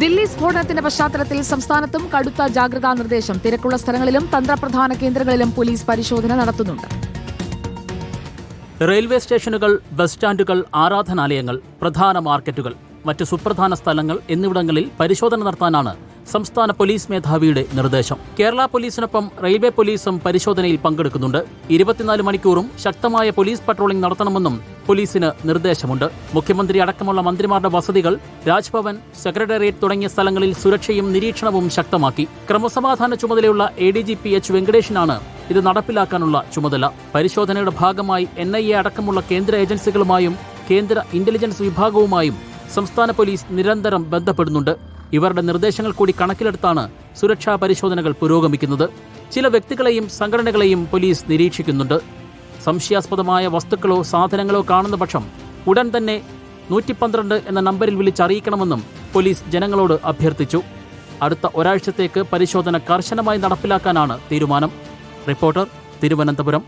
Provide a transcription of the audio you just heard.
ദില്ലി സ്ഫോടനത്തിന്റെ പശ്ചാത്തലത്തിൽ സംസ്ഥാനത്തും കടുത്ത ജാഗ്രതാ നിർദ്ദേശം. തിരക്കുള്ള സ്ഥലങ്ങളിലും തന്ത്രപ്രധാന കേന്ദ്രങ്ങളിലും പോലീസ് പരിശോധന നടത്തുന്നുണ്ട്. റെയിൽവേ സ്റ്റേഷനുകൾ ബസ് സ്റ്റാൻഡുകൾ ആരാധനാലയങ്ങൾ പ്രധാന മാർക്കറ്റുകൾ മറ്റ് സുപ്രധാന സ്ഥലങ്ങൾ എന്നിവിടങ്ങളിൽ പരിശോധന നടത്താനാണ് സംസ്ഥാന പോലീസ് മേധാവിയുടെ നിർദ്ദേശം. കേരള പോലീസിനൊപ്പം റെയിൽവേ പോലീസും പരിശോധനയിൽ പങ്കെടുക്കുന്നുണ്ട്. ഇരുപത്തിനാല് മണിക്കൂറും ശക്തമായ പോലീസ് പട്രോളിംഗ് നടത്തണമെന്നും പോലീസിന് നിർദ്ദേശമുണ്ട്. മുഖ്യമന്ത്രി അടക്കമുള്ള മന്ത്രിമാരുടെ വസതികൾ രാജ്ഭവൻ സെക്രട്ടേറിയറ്റ് തുടങ്ങിയ സ്ഥലങ്ങളിൽ സുരക്ഷയും നിരീക്ഷണവും ശക്തമാക്കി. ക്രമസമാധാന ചുമതലയുള്ള A D G P H വെങ്കടേഷിനാണ് ഇത് നടപ്പിലാക്കാനുള്ള ചുമതല. പരിശോധനയുടെ ഭാഗമായി എൻ ഐ എ അടക്കമുള്ള കേന്ദ്ര ഏജൻസികളുമായും കേന്ദ്ര ഇന്റലിജൻസ് വിഭാഗവുമായും സംസ്ഥാന പോലീസ് നിരന്തരം ബന്ധപ്പെടുന്നുണ്ട്. ഇവരുടെ നിർദ്ദേശങ്ങൾ കൂടി കണക്കിലെടുത്താണ് സുരക്ഷാ പരിശോധനകൾ പുരോഗമിക്കുന്നത്. ചില വ്യക്തികളെയും സംഘടനകളെയും പോലീസ് നിരീക്ഷിക്കുന്നുണ്ട്. സംശയാസ്പദമായ വസ്തുക്കളോ സാധനങ്ങളോ കാണുന്ന പക്ഷം ഉടൻ തന്നെ നൂറ്റി പന്ത്രണ്ട് എന്ന നമ്പറിൽ വിളിച്ചറിയിക്കണമെന്നും പോലീസ് ജനങ്ങളോട് അഭ്യർത്ഥിച്ചു. അടുത്ത ഒരാഴ്ചത്തേക്ക് പരിശോധന കർശനമായി നടപ്പിലാക്കാനാണ് തീരുമാനം. റിപ്പോർട്ടർ തിരുവനന്തപുരം.